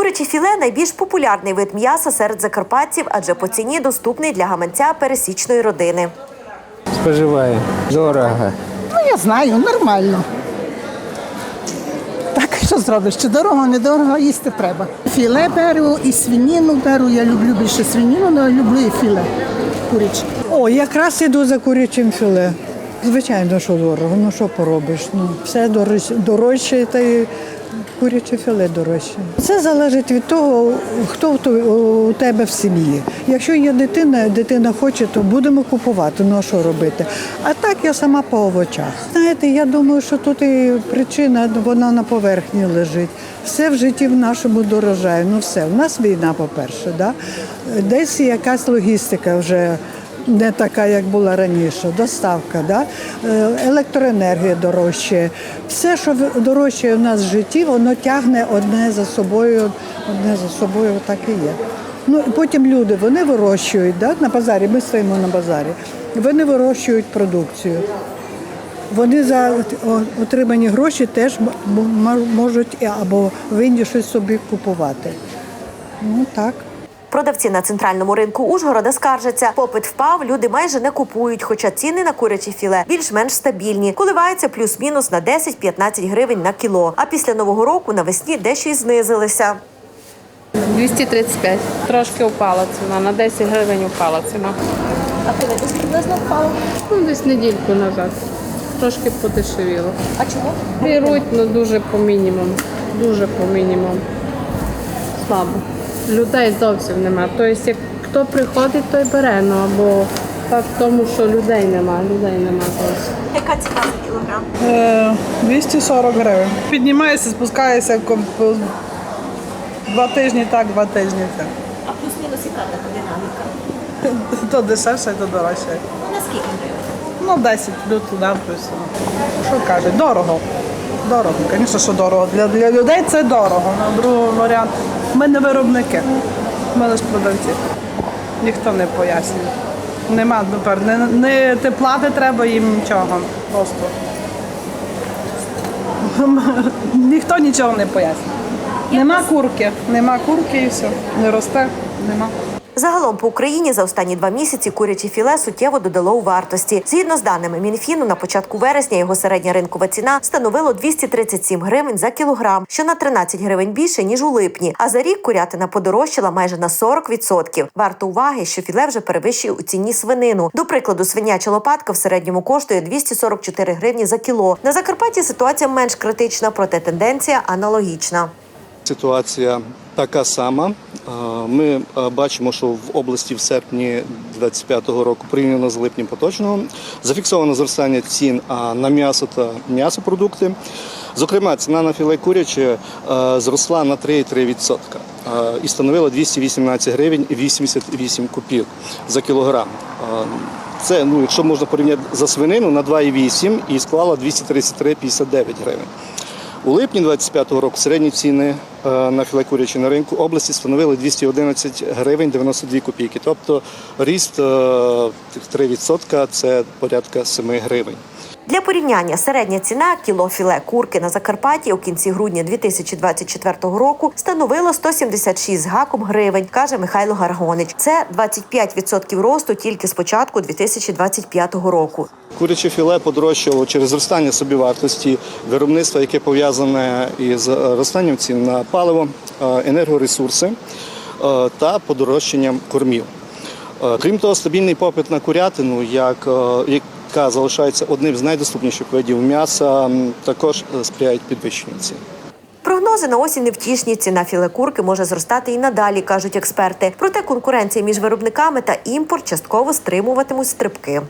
Куряче філе найбільш популярний вид м'яса серед закарпатців, адже по ціні доступний для гаманця пересічної родини. споживає. Дорого. Ну, я знаю, нормально. Так, що зробиш? Чи дорого, не дорого, їсти треба. Філе беру і свиніну беру. Я люблю більше свиніну, але люблю і філе куряче. О, якраз іду за курячим філе. Звичайно, що дорого. Ну що поробиш? Ну все дорожче, дорожче та й куряче філе дорожче. Це залежить від того, хто у тебе в сім'ї. Якщо є дитина, дитина хоче, то будемо купувати. Ну а що робити? А так я сама по овочах. Знаєте, я думаю, що тут і причина вона на поверхні лежить. Все в житті в нашому дорожає. Ну все, в нас війна, по-перше, да? десь якась логістика вже не така, як була раніше. Доставка, да? Е, електроенергія дорожчає. Все, що дорожчає в нас в житті, воно тягне одне за собою, одне за собою так і є. Ну, потім люди вони вирощують да? на базарі, ми стоїмо на базарі, вони вирощують продукцію. Вони за отримані гроші теж можуть або винні щось собі купувати. Ну так. Продавці на центральному ринку Ужгорода скаржаться. Попит впав, люди майже не купують, хоча ціни на куряче філе більш-менш стабільні. Коливаються плюс-мінус на 10-15 гривень на кіло. А після нового року навесні дещо й знизилися. 235. Трошки впала ціна, на 10 гривень впала ціна. А коли приблизно впало? Ну, десь недільку назад. Трошки подешевіло. А чому? Беруть, ну дуже по мінімуму. Дуже по мінімуму. Слабо. Людей зовсім нема. Тобто, як хто приходить, той бере. Ну або факт в тому, що людей нема, людей нема зовсім. Яка ціна за кілограм? Е, 240 гривень. Піднімається, спускається по- два тижні так, два тижні так. А плюс-мінус яка така динаміка? То дешевше, то дорожче. Наскільки гривень? Ну, 10 плюс туди, плюс. Що кажуть, дорого. Дорого, звісно, що дорого. Для, для людей це дорого. На другий варіант. Ми не виробники, ми лише продавці. Ніхто не пояснює. Нема тепер, не, не ти плати треба їм нічого. Просто. Ніхто нічого не пояснює. Нема курки, нема курки і все. Не росте, нема. Загалом по Україні за останні два місяці куряче філе суттєво додало у вартості. Згідно з даними Мінфіну, на початку вересня його середня ринкова ціна становила 237 гривень за кілограм, що на 13 гривень більше ніж у липні. А за рік курятина подорожчала майже на 40%. Варто уваги, що філе вже перевищує у ціні свинину. До прикладу, свиняча лопатка в середньому коштує 244 гривні за кіло. На Закарпатті ситуація менш критична, проте тенденція аналогічна. Ситуація така сама. Ми е, бачимо, що в області в серпні 2025 року, порівняно з липнем поточного, зафіксовано зростання цін на м'ясо та м'ясопродукти. Зокрема, ціна на філе куряче е, зросла на 3,3% е, і становила 218 гривень 88 копійок за кілограм. Це, ну, якщо можна порівняти за свинину, на 2,8 і склала 233,59 гривень. У липні 25-го року середні ціни е, на філе курячі на ринку області становили 211 гривень 92 копійки. Тобто ріст е, 3% – це порядка 7 гривень. Для порівняння середня ціна кіло філе курки на Закарпатті у кінці грудня 2024 року становила 176 з гаком гривень, каже Михайло Гаргонич. Це 25% росту тільки з початку 2025 року. Куряче філе подорожчало через зростання собівартості виробництва, яке пов'язане із зростанням цін на паливо, е, енергоресурси е, та подорожчанням кормів. Е, Крім того, стабільний попит на курятину, як, яка залишається одним з найдоступніших видів м'яса, також е, сприяють підвищенню цін. Прогнози на осінь невтішні. Ціна філе може зростати і надалі, кажуть експерти. Проте конкуренція між виробниками та імпорт частково стримуватимуть стрибки.